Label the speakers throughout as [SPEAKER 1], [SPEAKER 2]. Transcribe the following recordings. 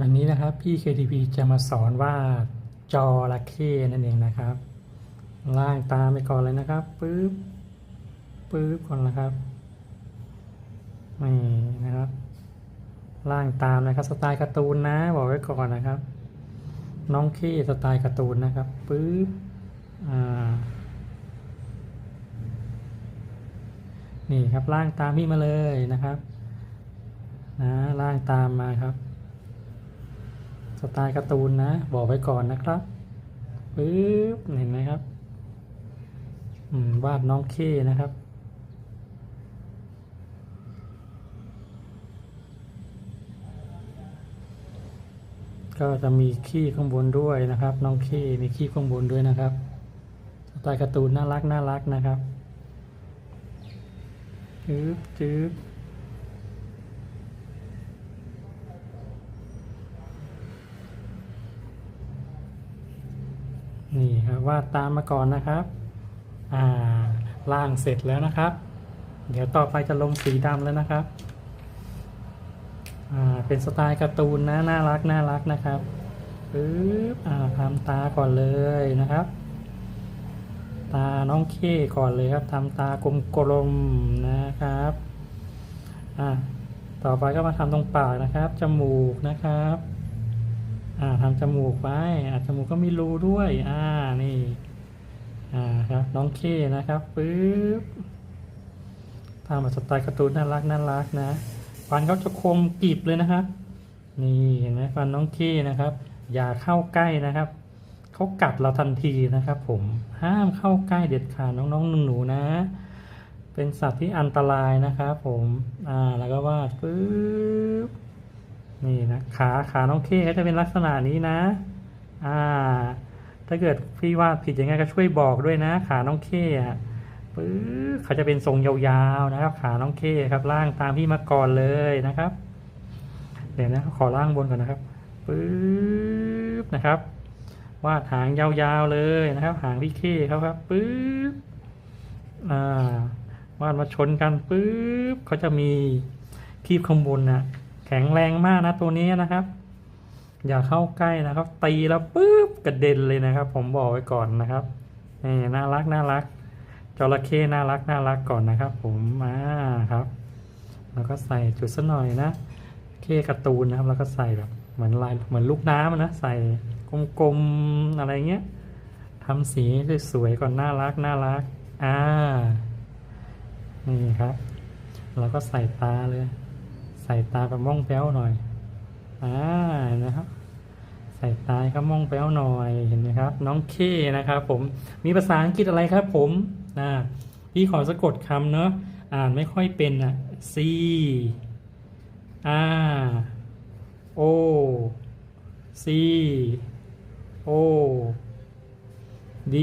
[SPEAKER 1] วันนี้นะครับพี่ KTP จะมาสอนว่าจอระเข้นั่นเองนะครับ ล่างตามไปก่อนเลยนะครับปึ๊บปึ๊บก่อนนะครับนี่นะครับ ล่างตามนะครับสไตล์การ์ตูนนะบอกไว้ก่อนนะครับ น้องเข้สไตล์การ์ตูนนะครับปึ๊บอ่านี่ครับล่างตามพี่มาเลยนะครับนะล่างตามมาครับ ไตล์การ์ตูนนะ บอกไว้ก่อนนะครับปึ๊บเห็นไหมครับวาดน้องเคนะครับ ก็จะมีขี้ข้างบนด้วยนะครับ น้องเคมีขี้ข้างบนด้วยนะครับสไตล์การ์ตูนน่ารักน่ารักนะครับจึ๊บจึ๊บ นี่ครับวาดตามมาก่อนนะครับอ่าล่างเสร็จแล้วนะครับ เดี๋ยวต่อไปจะลงสีดำแล้วนะครับอ่าเป็นสไตล์การ์ตูนนะน่ารักน่ารักนะครับปึ๊บอ่าทำตาก่อนเลยนะครับ ตาน้องเคก่อนเลยครับทำตากลมๆนะครับอ่าต่อไปก็มาทำตรงปากนะครับ จมูกนะครับ อ่าทำจมูกไว้อ่าจมูกก็มีรูด้วย อ่า นี่ อ่าครับ น้องเคนะครับปึ๊บทำแบบสไตล์การ์ตูนน่ารักน่ารักนะ ฟันเขาจะคมกริบเลยนะครับ นี่เห็นไหมฟันน้องเคนะครับ อย่าเข้าใกล้นะครับ เขากัดเราทันทีนะครับ ผม ห้ามเข้าใกล้เด็ดขาดน้องๆหนูๆนะ เป็นสัตว์ที่อันตรายนะครับผม อ่า แล้วก็วาดปึ๊บ นี่นะขาขาน้องเคก็จะเป็นลักษณะนี้นะ อ่า ถ้าเกิดพี่วาดผิดยังไงก็ช่วยบอกด้วยนะ ขาน้องเคอะปึ๊บเขาจะเป็นทรงยาวๆนะครับ ขาน้องเคครับล่างตามพี่มาก่อนเลยนะครับ เดี๋ยวนะขอล่างบนก่อนนะครับปึ๊บนะครับวาดหางยาวๆเลยนะครับ หางพี่เคเขาครับปึ๊บอ่าวาดมาชนกันปึ๊บเขาจะมีคีบข้างบนน่ะ แข็งแรงมากนะตัวนี้นะครับ อย่าเข้าใกล้นะครับ ตีแล้วปุ๊บกระเด็นเลยนะครับ ผมบอกไว้ก่อนนะครับนี่น่ารักน่ารักจระเข้น่ารักน่ารักก่อนนะครับ ผมมาครับ แล้วก็ใส่จุดสักหน่อยนะเข้การ์ตูนนะครับ แล้วก็ใส่แบบเหมือนลายเหมือนลูกน้ำนะใส่กลมๆอะไรเงี้ยทำสีสวยๆก่อนน่ารักน่ารักอ่านี่ครับ แล้วก็ใส่ตาเลย ใส่ตาแบบม่องแป้วหน่อย อ่านะครับ ใส่ตาให้ครับม่องแป้วหน่อยเห็นไหมครับ น้องเคนะครับผมมีภาษาอังกฤษอะไรครับผมอ่าพี่ขอสะกดคำเนาะอ่านไม่ค่อยเป็นอะ C R O C O D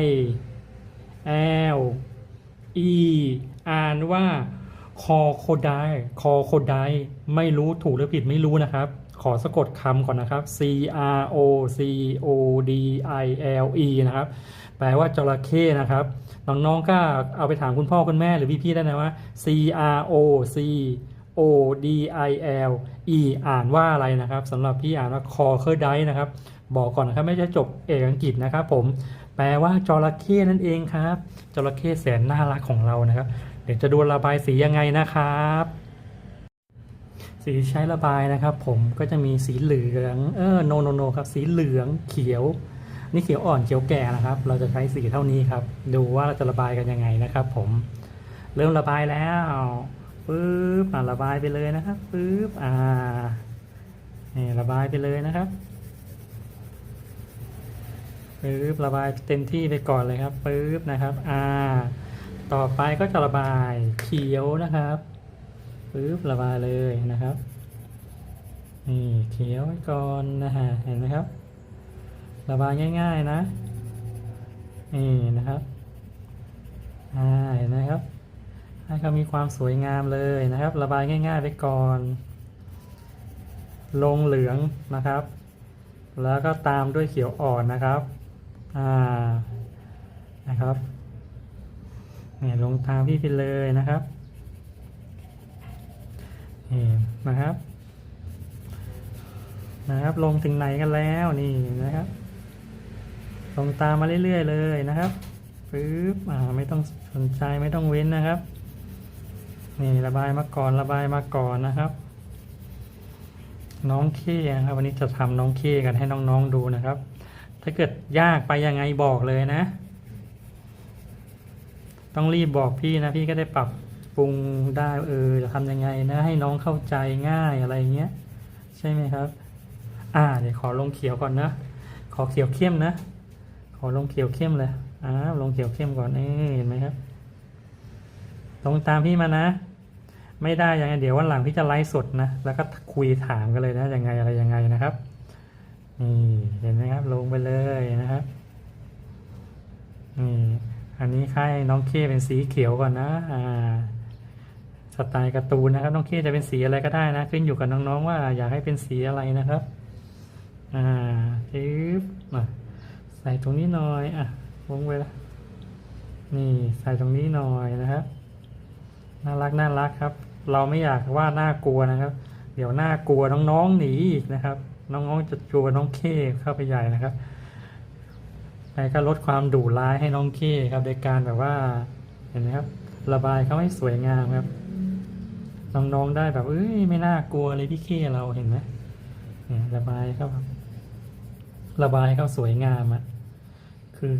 [SPEAKER 1] I L E อ่านว่า คอโคไดคอโคไดไม่รู้ถูกหรือผิดไม่รู้นะครับ ขอสะกดคำก่อนนะครับ C R O C O D I L E นะครับ แปลว่าจระเข้นะครับน้องๆก็เอาไปถามคุณพ่อคุณแม่หรือพี่ๆได้นะว่า C R O C O D I L E อ่านว่าอะไรนะครับสำหรับพี่อ่านว่าคอเคอร์ไดนะครับ บอกก่อนนะครับไม่ใช่จบเอกอังกฤษนะครับ ผม แปลว่าจระเข้นั่นเองครับจระเข้แสนน่ารักของเรานะครับ เดี๋ยวจะดูระบายสียังไงนะครับ สีใช้ระบายนะครับ ผมก็จะมีสีเหลืองเออโนโนโนครับ สีเหลืองเขียว นี่เขียวอ่อนเขียวแก่นะครับ เราจะใช้สีเท่านี้ครับ ดูว่าเราจะระบายกันยังไงนะครับ ผม เริ่มระบายแล้วปึ๊บอ่าระบายไปเลยนะครับปึ๊บอ่านี่ระบายไปเลยนะครับปึ๊บระบายเต็มที่ไปก่อนเลยครับปึ๊บนะครับ อ่า ต่อไปก็จะระบายเขียวนะครับปึ๊บระบายเลยนะครับ นี่เขียวไว้ก่อนนะฮะเห็นไหมครับ ระบายง่าย ๆนะ นี่นะครับอ่าเห็นไหมครับให้เขามีความสวยงามเลยนะครับ ระบายง่าย ๆ ไปก่อน ลงเหลืองนะครับ แล้วก็ตามด้วยเขียวอ่อนนะครับ อ่า นะครับ เนี่ยลงตามพี่ไปเลยนะครับนี่นะครับ นะครับลงถึงไหนกันแล้วนี่นะครับ ลงตามมาเรื่อยๆเลยนะครับปึ๊บอ่าไม่ต้องสนใจไม่ต้องเว้นนะครับนี่ระบายมาก่อนระบายมาก่อนนะครับ น้องเคนะครับ วันนี้จะทำน้องเคกันให้น้องๆดูนะครับ ถ้าเกิดยากไปยังไงบอกเลยนะ ต้องรีบบอกพี่นะพี่ก็ได้ปรับปรุงได้เออจะทำยังไงนะ ให้น้องเข้าใจง่ายอะไรเงี้ย ใช่ไหมครับ อ่าเดี๋ยวขอลงเขียวก่อนนะ ขอเขียวเข้มนะ ขอลงเขียวเข้มเลยอ่าลงเขียวเข้มก่อนเอ้เห็นไหมครับลงตามพี่มานะ ไม่ได้ยังไงเดี๋ยววันหลังพี่จะไลฟ์สดนะ แล้วก็คุยถามกันเลยนะยังไงอะไรยังไงนะครับนี่เห็นไหมครับ ลงไปเลยนะครับ นนี้ค่ายน้องเคเป็นสีเขียวก่อนนะอ่าสไตล์การ์ตูนนะครับ น้องเคจะเป็นสีอะไรก็ได้นะ ขึ้นอยู่กับน้องๆว่า อยากให้เป็นสีอะไรนะครับอ่าปึ๊บมาใส่ตรงนี้หน่อยอะวงไว้ละนี่ใส่ตรงนี้หน่อยนะครับน่ารักน่ารักครับ เราไม่อยากว่าน่ากลัวนะครับ เดี๋ยวน่ากลัวน้องๆหนีอีกนะครับ น้องๆจะกลัวน้องเคเข้าไปใหญ่นะครับ ไปก็ลดความดุร้ายให้น้องเคครับโดยการแบบว่าเห็นไหมครับ ระบายเขาให้สวยงามครับน้องๆได้แบบเอ้ยไม่น่ากลัวเลยพี่เคเราเห็นไหมระบายเขาครับระบายเขาสวยงามอะคือ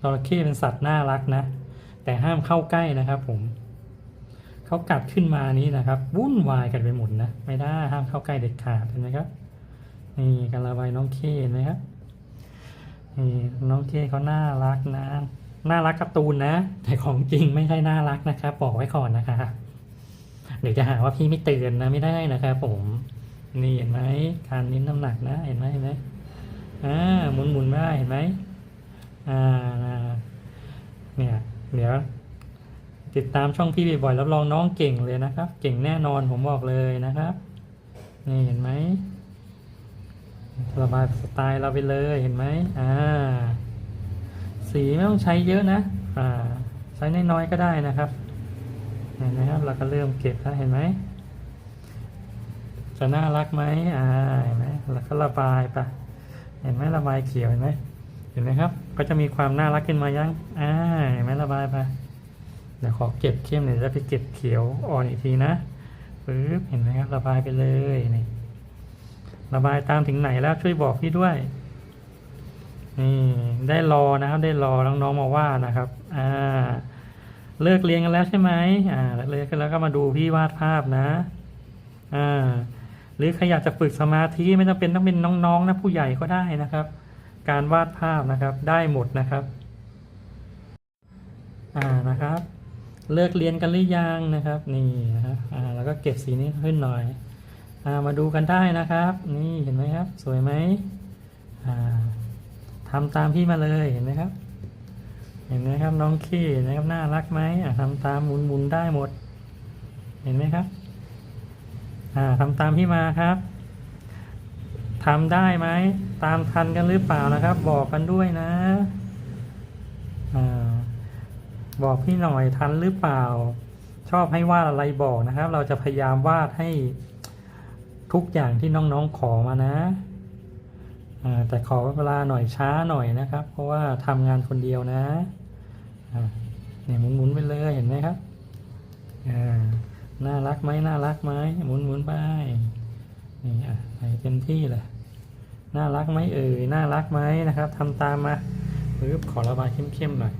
[SPEAKER 1] จระเข้เป็นสัตว์น่ารักนะ แต่ห้ามเข้าใกล้นะครับผมเขากัดขึ้นมานี้นะครับ วุ่นวายกันไปหมดนะ ไม่ได้ห้ามเข้าใกล้เด็ดขาดเห็นไหมครับนี่การระบายน้องเคเห็นไหมครับ นี่น้องเคเขาน่ารักนะ น่ารักการ์ตูนนะ แต่ของจริงไม่ใช่น่ารักนะครับบอกไว้ก่อนนะคะเดี๋ยวจะหาว่าพี่ไม่เตือนนะไม่ได้นะครับผมนี่เห็นไหมการนิ้นน้ำหนักนะ เห็นไหมเห็นไหมอ่าหมุนหมุนๆได้เห็นไหมอ่าเนี่ยเดี๋ยวติดตามช่องพี่บ่อยๆรับรองน้องเก่งเลยนะครับ เก่งแน่นอนผมบอกเลยนะครับ นี่เห็นไหม ระบายสไตล์เราไปเลยเห็นไหมอ่า สีไม่ต้องใช้เยอะนะ อ่า ใช้น้อยๆก็ได้นะครับเห็นไหมครับ เราก็เริ่มเก็บแล้วเห็นไหมจะน่ารักไหมอ่าเห็นไหมแล้วก็ระบายไปเห็นไหมระบายเขียวเห็นไหมเห็นไหมครับ ก็จะมีความน่ารักขึ้นมายังอ่าเห็นไหมระบายไปเดี๋ยวขอเก็บเข้มเดี๋ยวจะไปเก็บเขียวอ่อนอีกทีนะปึ๊บเห็นไหมครับ ระบายไปเลยนี่ ระบายตามถึงไหนแล้วช่วยบอกพี่ด้วยนี่ได้รอนะครับได้รอน้องๆมาว่านะครับอ่าเลิกเรียนกันแล้วใช่ไหมอ่าเลิกเรียกันแล้วก็มาดูพี่วาดภาพนะอ่าหรือใครอยากจะฝึกสมาธิไม่จำเป็นต้องเป็นน้องๆนะผู้ใหญ่ก็ได้นะครับ การวาดภาพนะครับได้หมดนะครับอ่านะครับ เลิกเรียนกันหรือยังนะครับ นี่นะครับอ่าแล้วก็เก็บสีนี้ขึ้นหน่อย มาดูกันได้นะครับ นี่เห็นไหมครับ สวยไหมอ่าทำตามพี่มาเลยเห็นไหมครับ เห็นไหมครับน้องขี้นะครับน่ารักไหมอ่าทำตามหมุนหมุนๆได้หมด เห็นไหมครับอ่าทำตามพี่มาครับทำได้ไหมตามทันกันหรือเปล่านะครับ บอกกันด้วยนะอบอกพี่หน่อยทันหรือเปล่า ชอบให้วาดอะไรบอกนะครับ เราจะพยายามวาดให้ ทุกอย่างที่น้องๆขอมานะ แต่ขอเวลาหน่อยช้าหน่อยนะครับ เพราะว่าทำงานคนเดียวนะเนี่ยหมุนๆไปเลยเห็นไหมครับน่ารักไหมน่ารักไหมหมุนๆไปนี่อะให้เต็มที่เลยน่ารักไหมเอ่ยน่ารักไหมนะครับทำตามมาปึ๊บขอระบายเข้มๆหน่อย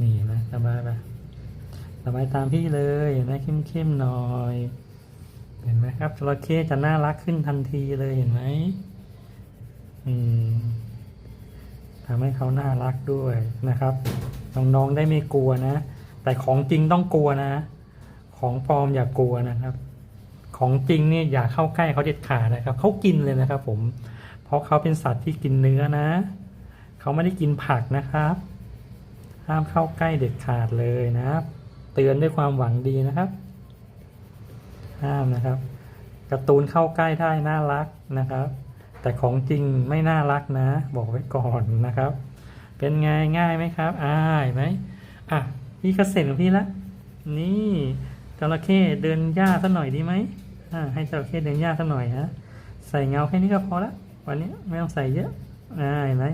[SPEAKER 1] นี่นะระบายไประบายตามพี่เลยเห็นไหมเข้มๆหน่อย นไหมครับจระเข้จะน่ารักขึ้นทันทีเลยเห็นไหมอืมทำให้เขาน่ารักด้วยนะครับน้องๆได้ไม่กลัวนะ แต่ของจริงต้องกลัวนะ ของปลอมอย่ากลัวนะครับ ของจริงเนี่ยอย่าเข้าใกล้เขาเด็ดขาดนะครับเขากินเลยนะครับ ผม เพราะเขาเป็นสัตว์ที่กินเนื้อนะเขาไม่ได้กินผักนะครับ ห้ามเข้าใกล้เด็ดขาดเลยนะครับ เตือนด้วยความหวังดีนะครับ ห้ามนะครับ การ์ตูนเข้าใกล้ได้น่ารักนะครับ แต่ของจริงไม่น่ารักนะ บอกไว้ก่อนนะครับ เป็นไงง่ายไหมครับอ่าเห็นไหมอะพี่เก็เสร็จของพี่ละนี่จระเข้เดินหญ้าสักหน่อยดีไหมอ่าให้จระเข้เดินยาสักหน่อยฮะใส่เงาแค่นี้ก็พอละวันนี้ไม่ต้องใส่เยอะอ่าเห็นไหม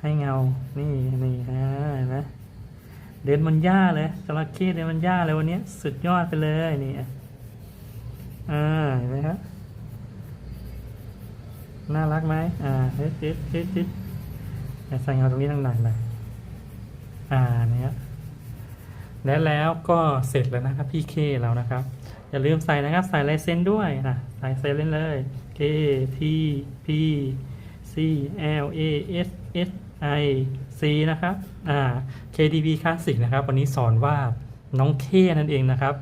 [SPEAKER 1] ให้เงา นี่นี่อ่าเห็นไหมเดินบนหญ้าเลยจระเข้เดินบนหญ้าเลยวันนี้สุดยอดไปเลยนี่ อ่าเห็นไหมครับน่ารักไหมอ่าเฮ็ดเฮ็ดเฮ็ดเฮ็ดแต่ใส่เงาตรงนี้หนักๆหน่อยอ่าเนี่ยและแล้วก็เสร็จแล้วนะครับพี่เคเรานะครับ อย่าลืมใส่นะครับใส่ลายเซ็นด้วยนะใส่เซ็นเล่นเลย K T P C L A S S I C นะครับอ่า KTV Classic นะครับ วันนี้สอนว่าน้องเคนั่นเองนะครับ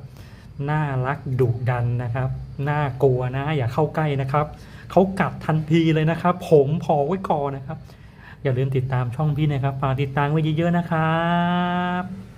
[SPEAKER 1] น่ารักดุดันนะครับ น่ากลัวนะ อย่าเข้าใกล้นะครับ เขากัดทันทีเลยนะครับ ผมพอไว้ก่อนนะครับ อย่าลืมติดตามช่องพี่นะครับ ฝากติดตามไว้เยอะๆนะครับ